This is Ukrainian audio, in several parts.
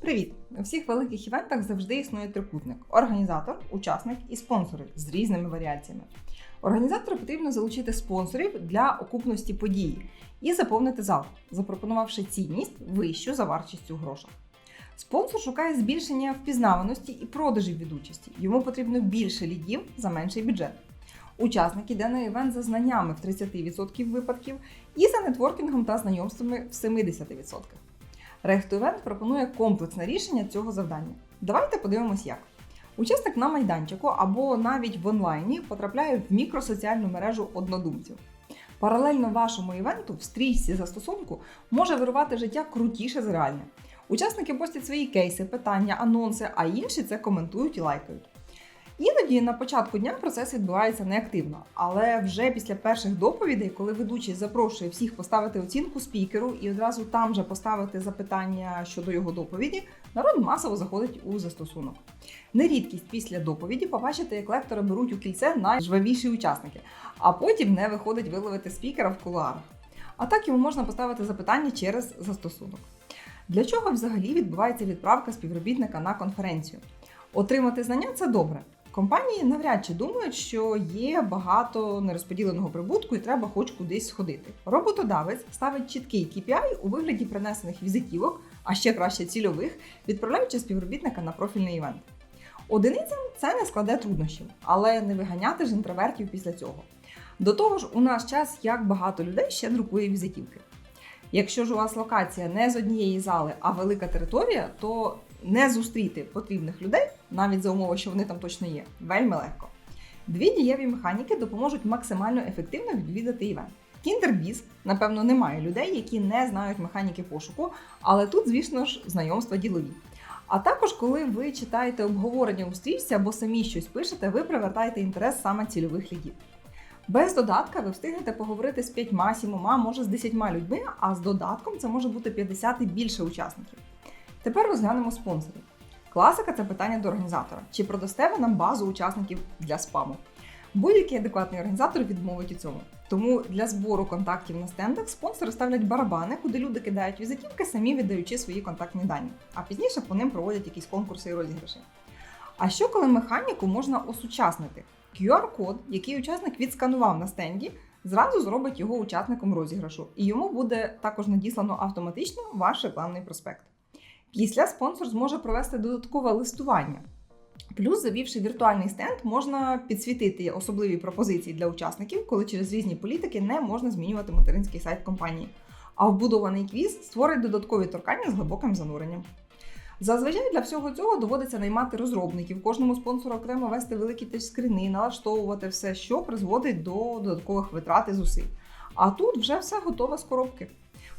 Привіт! У всіх великих івентах завжди існує трикутник: організатор, учасник і спонсори з різними варіаціями. Організатору потрібно залучити спонсорів для окупності події і заповнити зал, запропонувавши цінність вищу за вартістю грошей. Спонсор шукає збільшення впізнаваності і продажів від участі. Йому потрібно більше лідів за менший бюджет. Учасник іде на івент за знаннями в 30% випадків і за нетворкінгом та знайомствами в 70%. Рехту-івент пропонує комплексне рішення цього завдання. Давайте подивимось, як. Учасник на майданчику або навіть в онлайні потрапляє в мікросоціальну мережу однодумців. Паралельно вашому івенту в стрічці застосунку може вирувати життя крутіше за реальне. Учасники постять свої кейси, питання, анонси, а інші це коментують і лайкають. Іноді на початку дня процес відбувається неактивно, але вже після перших доповідей, коли ведучий запрошує всіх поставити оцінку спікеру і одразу там же поставити запитання щодо його доповіді, народ масово заходить у застосунок. Не рідкість після доповіді побачити, як лектора беруть у кільце найжвавіші учасники, а потім не виходить виловити спікера в кулуарах. А так йому можна поставити запитання через застосунок. Для чого взагалі відбувається відправка співробітника на конференцію? Отримати знання це добре. Компанії навряд чи думають, що є багато нерозподіленого прибутку і треба хоч кудись сходити. Роботодавець ставить чіткий KPI у вигляді принесених візитівок, а ще краще цільових, відправляючи співробітника на профільний івент. Одиницям це не складе труднощів, але не виганяти ж інтровертів після цього. До того ж, у наш час як багато людей ще друкує візитівки. Якщо ж у вас локація не з однієї зали, а велика територія, то не зустріти потрібних людей, навіть за умови, що вони там точно є, вельми легко. Дві дієві механіки допоможуть максимально ефективно відвідати івент. Кіндербіз, напевно, немає людей, які не знають механіки пошуку, але тут, звісно ж, знайомства ділові. А також, коли ви читаєте обговорення у стрічці або самі щось пишете, ви привертаєте інтерес саме цільових лідів. Без додатка ви встигнете поговорити з п'ятьма, сімома, може з десятьма людьми, а з додатком це може бути 50 і більше учасників. Тепер розглянемо спонсорів. Класика це питання до організатора: чи продасте ви нам базу учасників для спаму? Будь-який адекватний організатор відмовить у цьому. Тому для збору контактів на стендах спонсори ставлять барабани, куди люди кидають візитівки, самі віддаючи свої контактні дані, а пізніше по ним проводять якісь конкурси і розіграші. А що коли механіку можна осучаснити? QR-код, який учасник відсканував на стенді, зразу зробить його учасником розіграшу, і йому буде також надіслано автоматично ваш рекламний проспект. Після спонсор зможе провести додаткове листування. Плюс, завівши віртуальний стенд, можна підсвітити особливі пропозиції для учасників, коли через різні політики не можна змінювати материнський сайт компанії. А вбудований квіз створить додаткові торкання з глибоким зануренням. Зазвичай для всього цього доводиться наймати розробників, кожному спонсору окремо вести великі тачскріни, налаштовувати все, що призводить до додаткових витрат і зусиль. А тут вже все готове з коробки.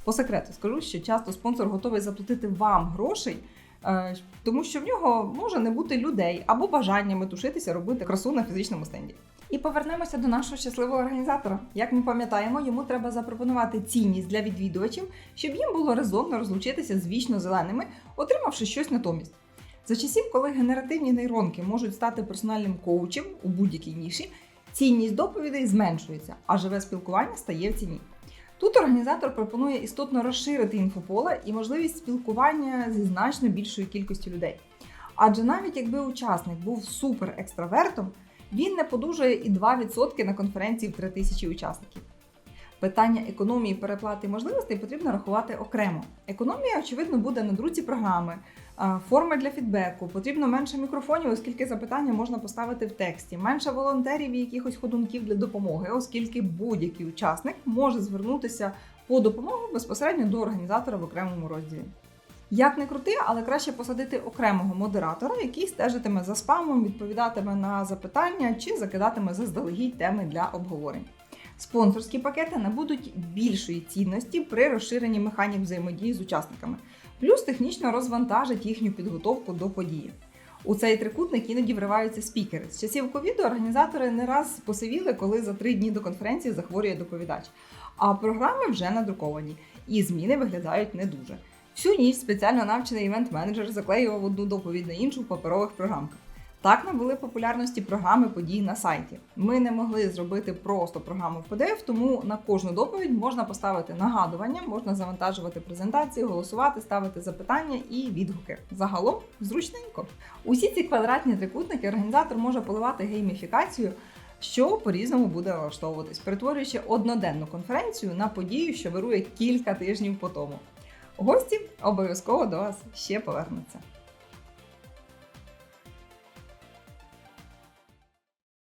По секрету скажу, що часто спонсор готовий заплатити вам грошей, е, тому що в нього може не бути людей або бажання метушитися робити красу на фізичному стенді. І повернемося до нашого щасливого організатора. Як ми пам'ятаємо, йому треба запропонувати цінність для відвідувачів, щоб їм було резонно розлучитися з вічно зеленими, отримавши щось натомість. За часів, коли генеративні нейронки можуть стати персональним коучем у будь-якій ніші, цінність доповідей зменшується, а живе спілкування стає в ціні. Тут організатор пропонує істотно розширити інфополе і можливість спілкування зі значно більшою кількістю людей. Адже навіть якби учасник був супер екстравертом, він не подужує і 2% на конференції в 3000 учасників. Питання економії переплати можливостей потрібно рахувати окремо. Економія, очевидно, буде на друці програми, форми для фідбеку, потрібно менше мікрофонів, оскільки запитання можна поставити в тексті, менше волонтерів і якихось ходунків для допомоги, оскільки будь-який учасник може звернутися по допомогу безпосередньо до організатора в окремому розділі. Як не крути, але краще посадити окремого модератора, який стежитиме за спамом, відповідатиме на запитання чи закидатиме заздалегідь теми для обговорень. Спонсорські пакети набудуть більшої цінності при розширенні механік взаємодії з учасниками, плюс технічно розвантажить їхню підготовку до події. У цей трикутник іноді вриваються спікери. З часів ковіду організатори не раз посивіли, коли за три дні до конференції захворює доповідач. А програми вже надруковані, і зміни виглядають не дуже. Всю ніч спеціально навчений івент-менеджер заклеював одну доповідь на іншу в паперових програмках. Так набули популярності програми подій на сайті. Ми не могли зробити просто програму в PDF, тому на кожну доповідь можна поставити нагадування, можна завантажувати презентації, голосувати, ставити запитання і відгуки. Загалом зручненько. Усі ці квадратні трикутники організатор може поливати гейміфікацію, що по-різному буде влаштовуватись, перетворюючи одноденну конференцію на подію, що вирує кілька тижнів по тому. Гості обов'язково до вас ще повернуться.